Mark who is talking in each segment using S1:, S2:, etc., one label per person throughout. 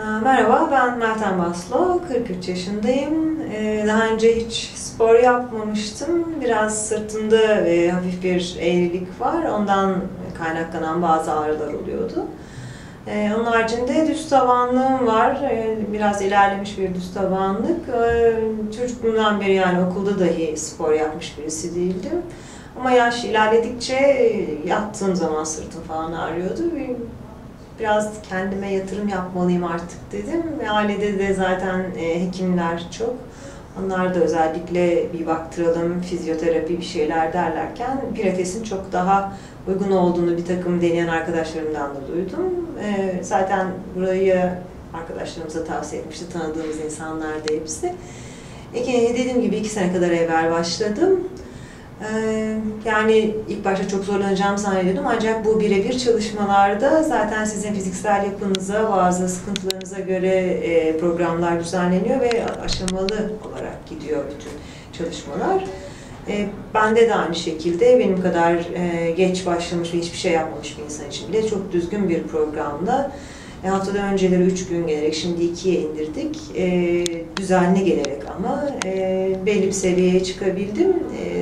S1: Ee, Merhaba, ben Meltem Baslo, 43 yaşındayım. Ee, Daha önce hiç spor yapmamıştım. Biraz sırtımda hafif bir eğrilik var. Ondan kaynaklanan bazı ağrılar oluyordu. Ee, Onun haricinde düz tabanlığım var. Biraz ilerlemiş bir düz tabanlık. Çocukluğumdan beri yani okulda dahi spor yapmış birisi değildim. Ama yaş ilerledikçe e, yattığım zaman sırtım falan ağrıyordu. Bir- Biraz kendime yatırım yapmalıyım artık dedim. Ve ailede de zaten e, hekimler çok. Onlar da özellikle bir baktıralım, fizyoterapi bir şeyler derlerken pilatesin çok daha uygun olduğunu bir takım deneyen arkadaşlarımdan da duydum. E, zaten burayı arkadaşlarımıza tavsiye etmişti, tanıdığımız insanlar da hepsi. E, dediğim gibi iki sene kadar evvel başladım. Ee, Yani ilk başta çok zorlanacağımı zannediyordum ancak bu birebir çalışmalarda zaten sizin fiziksel yapınıza, bazı sıkıntılarınıza göre e, programlar düzenleniyor ve aşamalı olarak gidiyor bütün çalışmalar. E, Bende de aynı şekilde benim kadar e, geç başlamış ve hiçbir şey yapmamış bir insan için bile çok düzgün bir programla e, haftada önceleri üç gün gelerek şimdi ikiye indirdik. E, düzenli gelerek ama e, belli bir seviyeye çıkabildim. E,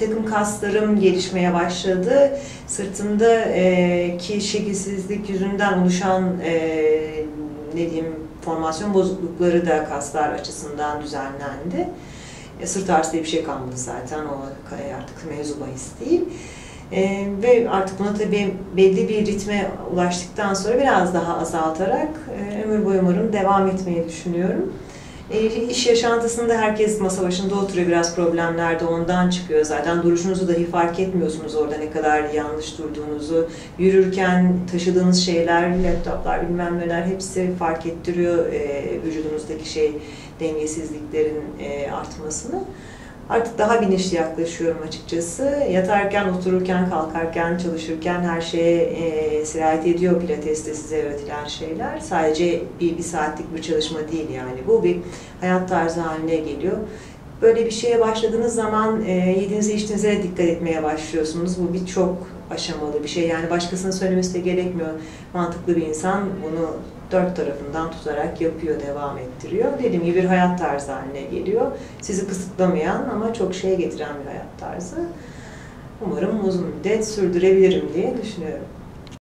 S1: bir takım kaslarım gelişmeye başladı. Sırtımda e, ki şekilsizlik yüzünden oluşan e, ne diyeyim formasyon bozuklukları da kaslar açısından düzenlendi. E, sırt ağrısı diye bir şey kalmadı zaten o artık mevzu bahis değil. E, ve artık buna tabii belli bir ritme ulaştıktan sonra biraz daha azaltarak e, ömür boyu umarım devam etmeyi düşünüyorum. E, iş yaşantısında herkes masa başında oturuyor. Biraz problemler de ondan çıkıyor zaten. Duruşunuzu dahi fark etmiyorsunuz orada ne kadar yanlış durduğunuzu. Yürürken taşıdığınız şeyler, laptoplar bilmem neler hepsi fark ettiriyor e, vücudunuzdaki şey dengesizliklerin e, artmasını. Artık daha bilinçli yaklaşıyorum açıkçası. Yatarken, otururken, kalkarken, çalışırken her şeye e, sirayet ediyor pilateste size öğretilen şeyler. Sadece bir, bir saatlik bir çalışma değil yani. Bu bir hayat tarzı haline geliyor. Böyle bir şeye başladığınız zaman e, yediğinize içtiğinize dikkat etmeye başlıyorsunuz. Bu bir çok aşamalı bir şey. Yani başkasının söylemesi de gerekmiyor. Mantıklı bir insan bunu dört tarafından tutarak yapıyor, devam ettiriyor. Dediğim gibi bir hayat tarzı haline geliyor. Sizi kısıtlamayan ama çok şeye getiren bir hayat tarzı. Umarım uzun müddet sürdürebilirim diye düşünüyorum.